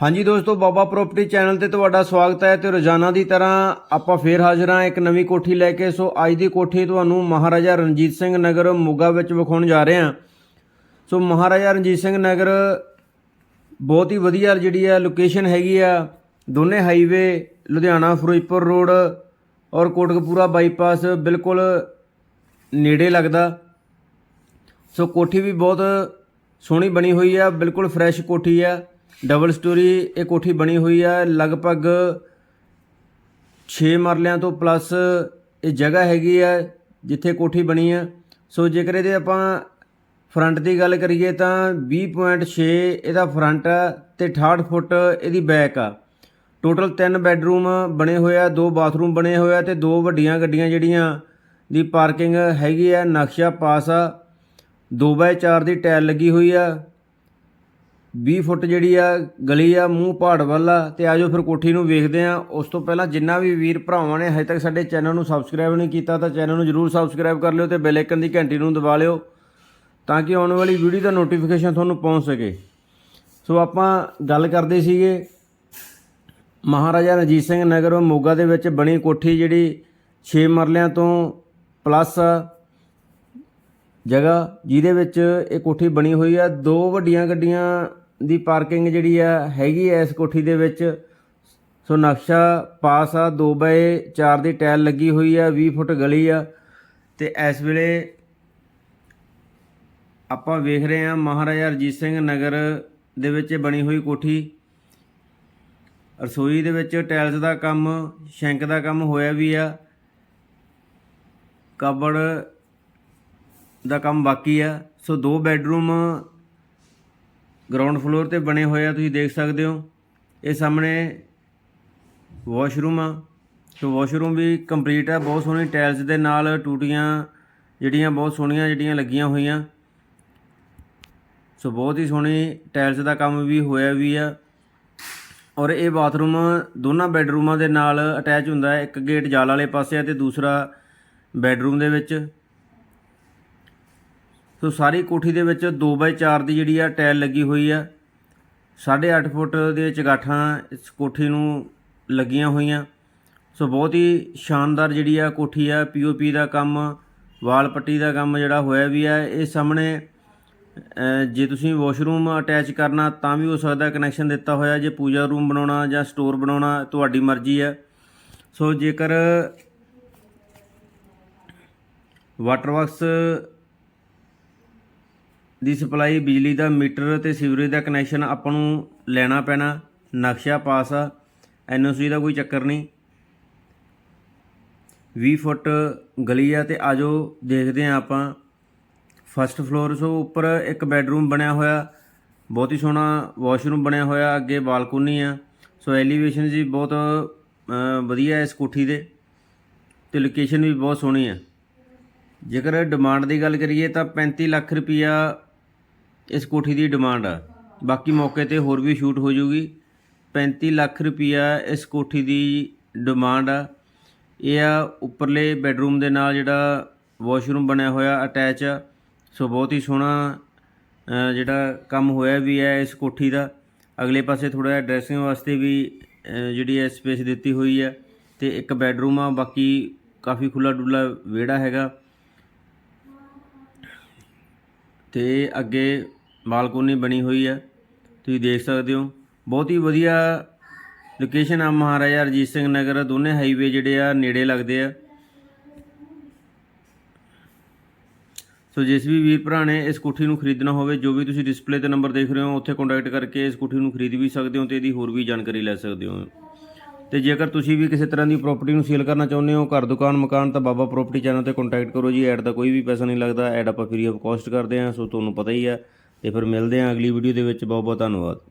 ਹਾਂਜੀ ਦੋਸਤੋ, ਬਾਬਾ property channel ਤੇ ਤੁਹਾਡਾ ਸਵਾਗਤ ਹੈ ਤੇ ਰੋਜ਼ਾਨਾ ਦੀ ਤਰ੍ਹਾਂ ਆਪਾਂ ਫੇਰ ਹਾਜ਼ਰ ਹਾਂ ਇੱਕ ਨਵੀਂ ਕੋਠੀ ਲੈ ਕੇ। ਸੋ ਅੱਜ ਦੀ ਕੋਠੀ ਤੁਹਾਨੂੰ ਮਹਾਰਾਜਾ ਰਣਜੀਤ ਸਿੰਘ ਨਗਰ ਮੋਗਾ ਵਿੱਚ ਵਿਖਾਉਣ ਜਾ ਰਹੇ ਹਾਂ। ਸੋ ਮਹਾਰਾਜਾ ਰਣਜੀਤ ਸਿੰਘ ਨਗਰ ਬਹੁਤ ਹੀ ਵਧੀਆ ਜਿਹੜੀ ਹੈ ਲੋਕੇਸ਼ਨ ਹੈਗੀ ਆ। ਦੋਨੇ ਹਾਈਵੇ ਲੁਧਿਆਣਾ ਫਿਰੋਜ਼ਪੁਰ ਰੋਡ ਔਰ ਕੋਟਕਪੂਰਾ ਬਾਈਪਾਸ ਬਿਲਕੁਲ ਨੇੜੇ ਲੱਗਦਾ। ਸੋ ਕੋਠੀ ਵੀ ਬਹੁਤ ਸੋਹਣੀ ਬਣੀ ਹੋਈ ਆ, ਬਿਲਕੁਲ ਫਰੈਸ਼ ਕੋਠੀ ਆ। ਡਬਲ ਸਟੋਰੀ, ਇਹ ਕੋਠੀ ਬਣੀ ਹੋਈ ਆ, ਲਗਭਗ 6 ਮਰਲਿਆਂ ਤੋਂ ਪਲੱਸ ਇਹ ਜਗ੍ਹਾ ਹੈਗੀ ਆ ਜਿੱਥੇ ਕੋਠੀ ਬਣੀ ਹੈ ਸੋ ਜੇਕਰ ਇਹਦੇ ਆਪਾਂ ਫਰੰਟ ਦੀ ਗੱਲ ਕਰੀਏ ਤਾਂ 20.6 ਇਹਦਾ ਫਰੰਟ ਆ ਤੇ 68 ਫੁੱਟ ਇਹਦੀ ਬੈਕ ਆ। ਟੋਟਲ 3 ਬੈੱਡਰੂਮ ਬਣੇ ਹੋਏ ਆ, ਦੋ ਬਾਥਰੂਮ ਬਣੇ ਹੋਏ ਆ ਤੇ ਦੋ ਵੱਡੀਆਂ ਗੱਡੀਆਂ ਜਿਹੜੀਆਂ ਦੀ ਪਾਰਕਿੰਗ ਹੈਗੀ ਆ, ਨਕਸ਼ਾ ਪਾਸ ਆ। 2x4 ਦੀ ਟਾਇਲ ਲੱਗੀ ਹੋਈ ਆ। 20 ਫੁੱਟ ਜਿਹੜੀ ਆ, ਗਲੀ ਆ, ਮੂੰਹ ਪਹਾੜ ਵੱਲ ਆ, ਤੇ ਆਜੋ ਫਿਰ ਕੋਠੀ ਨੂੰ ਵੇਖਦੇ ਆ। ਉਸ ਤੋਂ ਪਹਿਲਾਂ ਜਿੰਨਾ ਵੀ ਵੀਰ ਭਰਾਵਾਂ ਨੇ ਹਜੇ ਤੱਕ ਸਾਡੇ ਚੈਨਲ ਨੂੰ ਸਬਸਕ੍ਰਾਈਬ ਨਹੀਂ ਕੀਤਾ, ਤਾਂ ਚੈਨਲ ਨੂੰ ਜਰੂਰ ਸਬਸਕ੍ਰਾਈਬ ਕਰ ਲਿਓ ਤੇ ਬੈਲ ਆਈਕਨ ਦੀ ਘੰਟੀ ਨੂੰ ਦਬਾ ਲਿਓ, ਤਾਂ ਕਿ ਆਉਣ ਵਾਲੀ ਵੀਡੀਓ ਦਾ ਨੋਟੀਫਿਕੇਸ਼ਨ ਤੁਹਾਨੂੰ ਪਹੁੰਚ ਸਕੇ। ਸੋ ਆਪਾਂ ਗੱਲ ਕਰਦੇ ਸੀਗੇ, ਮਹਾਰਾਜਾ ਰਣਜੀਤ ਸਿੰਘ ਨਗਰ ਮੋਗਾ ਦੇ ਵਿੱਚ ਬਣੀ ਕੋਠੀ ਜਿਹੜੀ 6 ਮਰਲਿਆਂ ਤੋਂ ਪਲੱਸ ਜਗ੍ਹਾ, ਜਿਹਦੇ ਵਿੱਚ ਇਹ ਕੋਠੀ ਬਣੀ ਹੋਈ ਆ। ਦੋ ਵੱਡੀਆਂ ਗੱਡੀਆਂ ਦੀ ਪਾਰਕਿੰਗ ਜਿਹੜੀ ਆ ਹੈਗੀ ਐ ਇਸ ਕੋਠੀ ਦੇ ਵਿੱਚ। ਸੋ ਨਕਸ਼ਾ ਪਾਸ ਆ 2x4 ਦੀ ਟਾਇਲ ਲੱਗੀ ਹੋਈ ਆ 20 ਫੁੱਟ ਗਲੀ ਆ। ਤੇ ਇਸ ਵੇਲੇ ਆਪਾਂ ਵੇਖ ਰਹੇ ਹਾਂ ਮਹਾਰਾਜਾ ਰਣਜੀਤ ਸਿੰਘ ਨਗਰ ਦੇ ਵਿੱਚ ਬਣੀ ਹੋਈ ਕੋਠੀ। ਰਸੋਈ ਦੇ ਵਿੱਚ ਟਾਇਲਸ ਦਾ ਕੰਮ, ਸ਼ੈਂਕ ਦਾ ਕੰਮ ਹੋਇਆ ਵੀ ਆ। ਕਬੜ ਦਾ ਕੰਮ ਬਾਕੀ ਆ। ਸੋ ਦੋ ਬੈੱਡਰੂਮ ਗਰਾਊਂਡ ਫਲੋਰ ਤੇ ਬਣੇ ਹੋਏ ਆ, ਤੁਸੀਂ ਦੇਖ ਸਕਦੇ ਹੋ। ਇਹ ਸਾਹਮਣੇ ਵਾਸ਼ਰੂਮ ਆ। ਸੋ ਵਾਸ਼ਰੂਮ ਵੀ ਕੰਪਲੀਟ ਆ, ਬਹੁਤ ਸੋਹਣੀ ਟਾਇਲਸ ਦੇ ਨਾਲ ਟੂਟੀਆਂ ਜਿਹੜੀਆਂ ਬਹੁਤ ਸੋਹਣੀਆਂ ਜਿਹੜੀਆਂ ਲੱਗੀਆਂ ਹੋਈਆਂ। ਸੋ ਬਹੁਤ ਹੀ ਸੋਹਣੀ ਟਾਇਲਸ ਦਾ ਕੰਮ ਵੀ ਹੋਇਆ ਵੀ ਆ। ਔਰ ਇਹ ਬਾਥਰੂਮ ਦੋਨਾਂ ਬੈੱਡਰੂਮਾਂ ਦੇ ਨਾਲ ਅਟੈਚ ਹੁੰਦਾ ਹੈ। ਇੱਕ ਗੇਟ ਜਾਲ ਵਾਲੇ ਪਾਸੇ ਆ ਤੇ ਦੂਸਰਾ ਬੈੱਡਰੂਮ ਦੇ ਵਿੱਚ। ਸੋ ਸਾਰੀ ਕੋਠੀ ਦੇ ਵਿੱਚ 2x4 ਦੀ ਜਿਹੜੀ ਆ ਟਾਇਲ ਲੱਗੀ ਹੋਈ ਆ। 8.5 ਫੁੱਟ ਦੇ ਚਗਾਠਾਂ ਇਸ ਕੋਠੀ ਨੂੰ ਲੱਗੀਆਂ ਹੋਈਆਂ। ਸੋ ਬਹੁਤ ਹੀ ਸ਼ਾਨਦਾਰ ਜਿਹੜੀ ਆ ਕੋਠੀ ਆ। ਪੀਓਪੀ ਦਾ ਕੰਮ, ਵਾਲ ਪੱਟੀ ਦਾ ਕੰਮ ਜਿਹੜਾ ਹੋਇਆ ਵੀ ਆ, ਇਹ ਸਾਹਮਣੇ ਜੇ ਤੁਸੀਂ ਵਾਸ਼ਰੂਮ ਅਟੈਚ ਕਰਨਾ ਤਾਂ ਵੀ ਹੋ ਸਕਦਾ ਕਨੈਕਸ਼ਨ ਦਿੱਤਾ ਹੋਇਆ, ਜੇ ਪੂਜਾ ਰੂਮ ਬਣਾਉਣਾ ਜਾਂ ਸਟੋਰ ਬਣਾਉਣਾ, ਤੁਹਾਡੀ ਮਰਜ਼ੀ ਹੈ ਸੋ ਜੇਕਰ ਵਾਟਰ ਵਰਕਸ ਦੀ ਸਪਲਾਈ, ਬਿਜਲੀ ਦਾ ਮੀਟਰ ਤੇ ਸੀਵਰੇਜ ਦਾ ਕਨੈਕਸ਼ਨ ਆਪਾਂ ਨੂੰ ਲੈਣਾ ਪੈਣਾ। ਨਕਸ਼ਾ ਪਾਸ ਆ, ਐਨਓਸੀ ਦਾ ਕੋਈ ਚੱਕਰ ਨਹੀਂ। 20 ਫੁੱਟ ਗਲੀ ਆ ਤੇ ਆਜੋ ਦੇਖਦੇ ਆ ਆਪਾਂ। ਫਸਟ ਫਲੋਰ, ਸੋ ਉੱਪਰ ਇੱਕ ਬੈੱਡਰੂਮ ਬਣਿਆ ਹੋਇਆ। ਬਹੁਤ ਹੀ ਸੋਹਣਾ ਵਾਸ਼ਰੂਮ ਬਣਿਆ ਹੋਇਆ, ਅੱਗੇ ਬਾਲਕੋਨੀ ਆ। ਸੋ ਐਲੀਵੇਸ਼ਨ ਜੀ ਬਹੁਤ ਵਧੀਆ ਹੈ ਇਸ ਕੋਠੀ ਦੇ। ਤੇ ਲੋਕੇਸ਼ਨ ਵੀ ਬਹੁਤ ਸੋਹਣੀ ਆ। ਜੇਕਰ ਡਿਮਾਂਡ ਦੀ ਗੱਲ ਕਰੀਏ ਤਾਂ 35 ਲੱਖ ਰੁਪਈਆ ਇਸ ਕੋਠੀ ਦੀ ਡਿਮਾਂਡ ਆ। ਬਾਕੀ ਮੌਕੇ ਤੇ ਹੋਰ ਵੀ ਸ਼ੂਟ ਹੋ ਜੂਗੀ। 35 ਲੱਖ ਰੁਪਈਆ ਇਸ ਕੋਠੀ ਦੀ ਡਿਮਾਂਡ ਆ। ਇਹ ਆ ਉੱਪਰਲੇ ਬੈੱਡਰੂਮ ਦੇ ਨਾਲ ਜਿਹੜਾ ਵਾਸ਼ਰੂਮ ਬਣਿਆ ਹੋਇਆ, ਅਟੈਚ ਆ। ਸੋ ਬਹੁਤ ਹੀ ਸੋਹਣਾ ਜਿਹੜਾ ਕੰਮ ਹੋਇਆ ਵੀ ਹੈ ਇਸ ਕੋਠੀ ਦਾ। ਅਗਲੇ ਪਾਸੇ ਥੋੜਾ ਜਿਹਾ ਡਰੈਸਿੰਗ ਵਾਸਤੇ ਵੀ ਜਿਹੜੀ ਹੈ ਸਪੇਸ ਦਿੱਤੀ ਹੋਈ ਹੈ। ਤੇ ਇੱਕ ਬੈੱਡਰੂਮ ਆ, ਬਾਕੀ ਕਾਫੀ ਖੁੱਲਾ ਡੁੱਲਾ ਵਿਹੜਾ ਹੈਗਾ। ਤੇ ਅੱਗੇ ਬਾਲਕੋਨੀ ਬਣੀ ਹੋਈ ਹੈ। ਤੁਸੀਂ ਦੇਖ ਸਕਦੇ ਹੋ। ਬਹੁਤ ਹੀ ਵਧੀਆ ਲੋਕੇਸ਼ਨ ਆ ਮਹਾਰਾਜਾ ਰਣਜੀਤ ਸਿੰਘ ਨਗਰ। ਦੋਨੇ ਹਾਈਵੇ ਜਿਹੜੇ ਆ, ਨੇੜੇ ਲੱਗਦੇ ਆ। ਸੋ ਜਿਸ ਵੀ ਵੀਰ ਭਰਾ ਨੇ ਇਸ ਕੋਠੀ ਨੂੰ ਖਰੀਦਣਾ ਹੋਵੇ, ਜੋ ਵੀ ਤੁਸੀਂ ਡਿਸਪਲੇ ਤੇ ਨੰਬਰ ਦੇਖ ਰਹੇ ਹੋ, ਉੱਥੇ ਕੰਟੈਕਟ ਕਰਕੇ ਇਸ ਕੋਠੀ ਨੂੰ ਖਰੀਦ ਵੀ ਸਕਦੇ ਹੋ ਤੇ ਇਹਦੀ ਹੋਰ ਵੀ ਜਾਣਕਾਰੀ ਲੈ ਸਕਦੇ ਹੋ। ਤੇ ਜੇਕਰ ਤੁਸੀਂ ਵੀ ਕਿਸੇ ਤਰ੍ਹਾਂ ਦੀ ਪ੍ਰਾਪਰਟੀ ਨੂੰ ਸੇਲ ਕਰਨਾ ਚਾਹੁੰਦੇ ਹੋ, ਘਰ, ਦੁਕਾਨ, ਮਕਾਨ, ਤਾਂ ਬਾਬਾ ਪ੍ਰਾਪਰਟੀ ਚੈਨਲ ਤੇ ਕੰਟੈਕਟ ਕਰੋ ਜੀ। ਐਡ ਦਾ ਕੋਈ ਵੀ ਪੈਸਾ ਨਹੀਂ ਲੱਗਦਾ। ਐਡ ਆਪਾਂ ਫ੍ਰੀ ਆਫ ਕਾਸਟ ਕਰਦੇ ਹਾਂ, ਸੋ ਤੁਹਾਨੂੰ ਪਤਾ ਹੀ ਹੈ ਤੇ ਫਿਰ ਮਿਲਦੇ ਹਾਂ ਅਗਲੀ ਵੀਡੀਓ ਦੇ ਵਿੱਚ। ਬਹੁਤ ਬਹੁਤ ਧੰਨਵਾਦ।